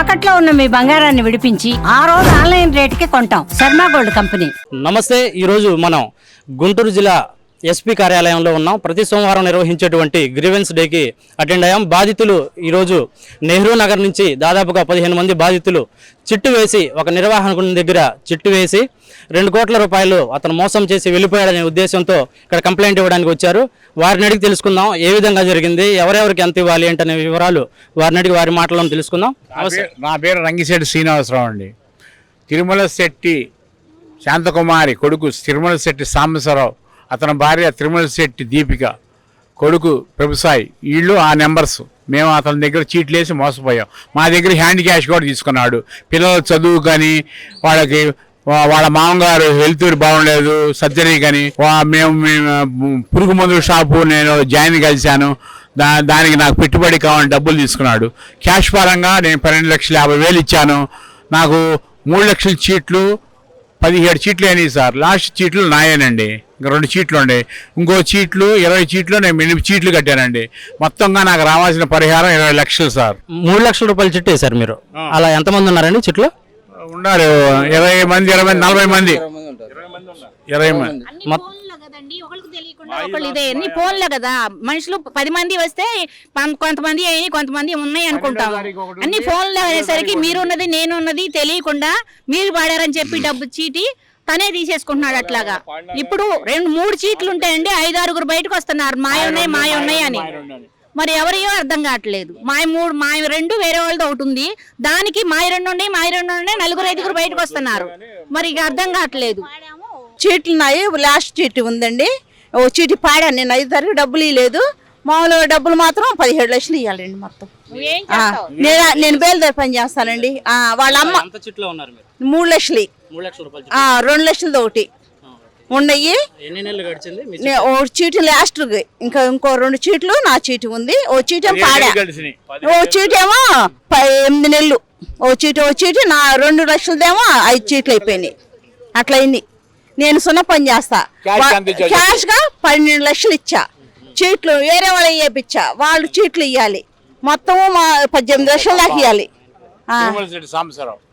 తాకట్లో ఉన్న మీ బంగారాన్ని విడిపించి ఆ రోజు ఆన్లైన్ రేటుకి కొంటాం. Sharma gold company. నమస్తే ఈరోజు మనం గుంటూరు జిల్లా ఎస్పీ కార్యాలయంలో ఉన్నాం. ప్రతి సోమవారం నిర్వహించేటువంటి గ్రీవెన్స్ డేకి అటెండ్ అయ్యాం. బాధితులు ఈరోజు నెహ్రూ నగర్ నుంచి దాదాపుగా పదిహేను మంది బాధితులు చిట్టు వేసి ఒక నిర్వాహకుని దగ్గర చిట్టు వేసి రెండు కోట్ల రూపాయలు అతను మోసం చేసి వెళ్ళిపోయాడనే ఉద్దేశంతో ఇక్కడ కంప్లైంట్ ఇవ్వడానికి వచ్చారు. వారిని అడిగి తెలుసుకుందాం ఏ విధంగా జరిగింది ఎవరెవరికి ఎంత ఇవ్వాలి ఏంటనే వివరాలు వారిని అడిగి వారి మాటలను తెలుసుకుందాం. నా పేరు- రంగిశెట్టి శ్రీనివాసరావు అండి. తిరుమల శెట్టి శాంతకుమారి కొడుకు తిరుమల శెట్టి సాంబశ్వరరావు అతని భార్య తిరుమల శెట్టి దీపిక కొడుకు ప్రభుసాయి వీళ్ళు ఆ నెంబర్స్. మేము అతని దగ్గర చీట్లు వేసి మోసపోయాం. మా దగ్గర హ్యాండ్ క్యాష్ కూడా తీసుకున్నాడు. పిల్లల చదువు కానీ వాళ్ళకి వాళ్ళ మామగారు హెల్త్ బాగుండలేదు సర్జరీ కానీ మేము మేము పురుగు మందుల షాపు నేను జాయిన్ కలిశాను. దా దానికి నాకు పెట్టుబడి కావాలని డబ్బులు తీసుకున్నాడు. క్యాష్ పరంగా నేను పన్నెండు లక్షల యాభై వేలు ఇచ్చాను. నాకు మూడు లక్షల చీట్లు పదిహేడు చీట్లు అయినాయి సార్. లాస్ట్ చీట్లు నాయేనండి. రెండు చీట్లు ఉండే. ఇంకో చీట్లు ఇరవై చీట్లు నేను ఎనిమిది చీట్లు కట్టానండి. మొత్తంగా నాకు రావాల్సిన పరిహారం ఇరవై లక్షలు సార్. మూడు లక్షల రూపాయలు చిట్టు వేశారు మీరు. అలా ఎంతమంది ఉన్నారండి చిట్లు? ఉన్నారు. ఇరవై మంది ఇరవై నలభై మంది. ఇరవై మంది. అన్ని ఫోన్లో కదండి. ఒకరికి తెలియకుండా ఒకళ్ళు ఇదే. అన్ని ఫోన్లో కదా. మనుషులు పది మంది వస్తే కొంతమంది అయ్యి కొంతమంది ఉన్నాయి అనుకుంటాం. అన్ని ఫోన్లో అయ్యేసరికి మీరు ఉన్నది నేను ఉన్నది తెలియకుండా మీరు పాడారని చెప్పి డబ్బు చీటి తనే తీసేసుకుంటున్నాడు అట్లాగా. ఇప్పుడు రెండు మూడు చీట్లు ఉంటాయండి ఐదు ఆరుగురు బయటకు వస్తున్నారు. మాయ ఉన్నాయి మాయ ఉన్నాయి అని. మరి ఎవరియో అర్థం కావట్లేదు. మాయ మూడు మాయ రెండు వేరే వాళ్ళది ఒకటి ఉంది. దానికి మాయ రెండు ఉన్నాయి మాయ రెండు ఉన్నాయి నలుగురు ఐదుగురు బయటకు వస్తున్నారు. మరి ఇక అర్థం కావట్లేదు. చీట్లు ఉన్నాయి లాస్ట్ చీటీ ఉందండి. ఓ చీటీ పాడాను నేను ఐదు తారీఖు డబ్బులు ఇవ్వలేదు మామూలుగా డబ్బులు మాత్రం పదిహేడు లక్షలు ఇవ్వాలండి మొత్తం. నేను నేను బేల్దారి పని చేస్తానండి. ఆ, వాళ్ళ అమ్మ ఎంత చిట్లో ఉన్నారు మీరు? మూడు లక్షలు రెండు లక్షలది ఒకటి. ఉన్నాయి ఓ చీటీ లాస్ట్ ఇంకా ఇంకో రెండు చీట్లు నా చీటీ ఉంది. ఓ చీటీ పాడా. ఓ చీటీ ఏమో ఎనిమిది నెలలు. ఓ చీటీ ఓ చీటీ నా రెండు లక్షలదేమో ఐదు చీట్లు అయిపోయినాయి. అట్లా అయింది. నేను సున్న పని చేస్తా? క్యాష్గా పన్నెండు లక్షలు ఇచ్చా. చీట్లు వేరే వాళ్ళు ఇప్పించా వాళ్ళు చీట్లు ఇవ్వాలి మొత్తం మా పద్దెనిమిది లక్షలు దాకా ఇవ్వాలి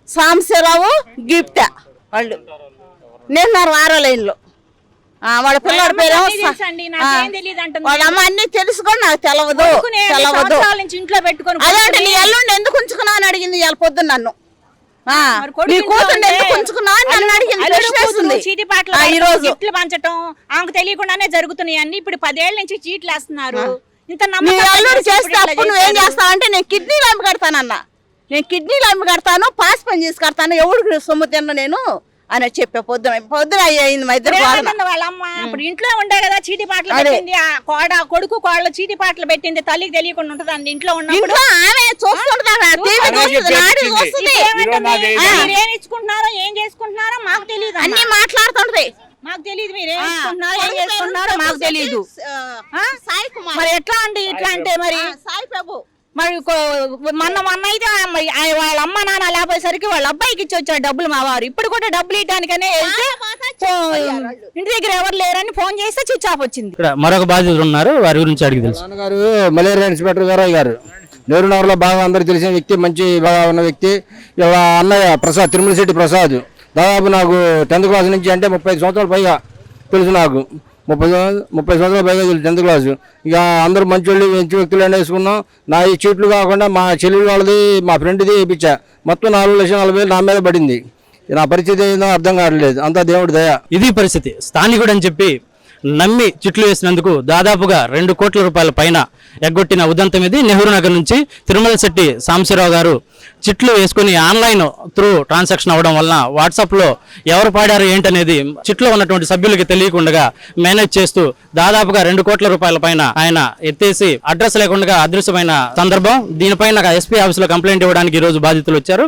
సాంబశివరావు. గిఫ్ట్ వాళ్ళు. నేను వారో లైన్లో ఆ, వాళ్ళ పిల్లడి అంటుంది. వాళ్ళ అమ్మ అన్ని తెలుసు కూడా నాకు తెలవదు తెలవదు. ఇంట్లో పెట్టుకొని అదే నీ ఎల్లుండి ఎందుకు ఉంచుకున్నావు అని అడిగింది ఇవాళ పొద్దున్న నన్ను. నీ కూతురు ఎందుకు ఉంచుకున్నావు అని నన్ను అడిగింది. అల్లుడు ప్రశ్న కూతురు వేస్తుంది. చీటీ పాటలు ఆ, ఈ రోజు. గిఫ్ట్లు పంచటం ఆమెకు తెలియకుండానే జరుగుతున్నాయి అన్ని. ఇప్పుడు పదేళ్ళ నుంచి చీట్లు వేస్తున్నారు ఇంత నమ్మకం చేస్తే అప్పుడు నువ్వేం. చేస్తావు అంటే నేను కిడ్నీలు అమ్మి కడతానన్న. నేను కిడ్నీలు అమ్మి కడతాను పాస్ పని చేసి కడతాను ఎవడు సొమ్ము తిన్న నేను? అని చెప్పే పొద్దున పొద్దున అయ్యింది మా ఇద్దరు ఇప్పుడు ఇంట్లో ఉండే కదా చీటీ పాటలు. పెట్టింది ఆ కోడ కొడుకు కోడలు చీటీ పాటలు పెట్టింది తల్లికి తెలియకుండా ఉంటుంది అండి ఇంట్లో ఉన్నప్పుడు. ఇంట్లో ఆమె ఏం ఇచ్చుకుంటున్నారో ఏం చేసుకుంటున్నారో మాకు తెలియదు అన్ని మాట్లాడుతుంటది. మాకు తెలియదు మీరు ఏం చేసుకుంటున్నారో మాకు తెలియదు? సాయి కుమార్. మరి ఎట్లా అండి ఇట్లా అంటే మరి? సాయి ప్రభు. మరి కో- మొన్న మొన్న అయితే వాళ్ళ అమ్మ నాన్న లేకపోయేసరికి వాళ్ళ అబ్బాయికి ఇచ్చి వచ్చారు డబ్బులు మా వారు. ఇప్పుడు కూడా డబ్బులు ఇవ్వడానికనే వెళ్తే ఇంటి దగ్గర ఎవరు లేరని ఫోన్ చేస్తే ఆఫ్ వచ్చింది. ఇక్కడ మరొక బాధితులు ఉన్నారు వారి గురించి అడిగి తెలుసు. నాన్నగారు మలేరియా ఇన్స్పెక్టర్ గారు గారు నెహ్రూ నగర్లో బాగా అందరికి తెలిసిన వ్యక్తి మంచి బాగా ఉన్న వ్యక్తి ఇలా అన్నయ్య ప్రసాద్ తిరుమల శెట్టి ప్రసాద్. దాదాపు నాకు టెన్త్ క్లాస్ నుంచి అంటే ముప్పై ఐదు సంవత్సరాల పైగా తెలుసు నాకు. ముప్పై ముప్పై సంవత్సరాల పైగా తెలుసు టెన్త్ క్లాస్. ఇక అందరూ మంచి వాళ్ళు మంచి వ్యక్తులు అని వేసుకున్నాం. నా ఈ చీట్లు కాకుండా మా చెల్లి వాళ్ళది మా ఫ్రెండ్ది వేయించా. మొత్తం నాలుగు లక్షల నలభై వేలు నా మీద పడింది. నా పరిస్థితి ఏందో అర్థం కావట్లేదు. అంతా దేవుడి దయ. ఇది పరిస్థితి. స్థానికుడు అని చెప్పి నమ్మి చిట్లు వేసినందుకు దాదాపుగా రెండు కోట్ల రూపాయల పైన ఎగ్గొట్టిన ఉదంతం ఇది. నెహ్రూ నగర్ నుంచి తిరుమల శెట్టి సాంబశివరావు గారు చిట్లు వేసుకుని ఆన్లైన్ త్రూ ట్రాన్సాక్షన్ అవ్వడం వలన వాట్సాప్లో ఎవరు పాడారు ఏంటనేది చిట్లో ఉన్నటువంటి సభ్యులకి తెలియకుండా మేనేజ్ చేస్తూ దాదాపుగా రెండు కోట్ల రూపాయల పైన ఆయన ఎత్తేసి అడ్రస్ లేకుండా అదృశ్యమైన సందర్భం. దీనిపైన ఎస్పీ ఆఫీసులో కంప్లైంట్ ఇవ్వడానికి ఈ రోజు బాధితులు వచ్చారు.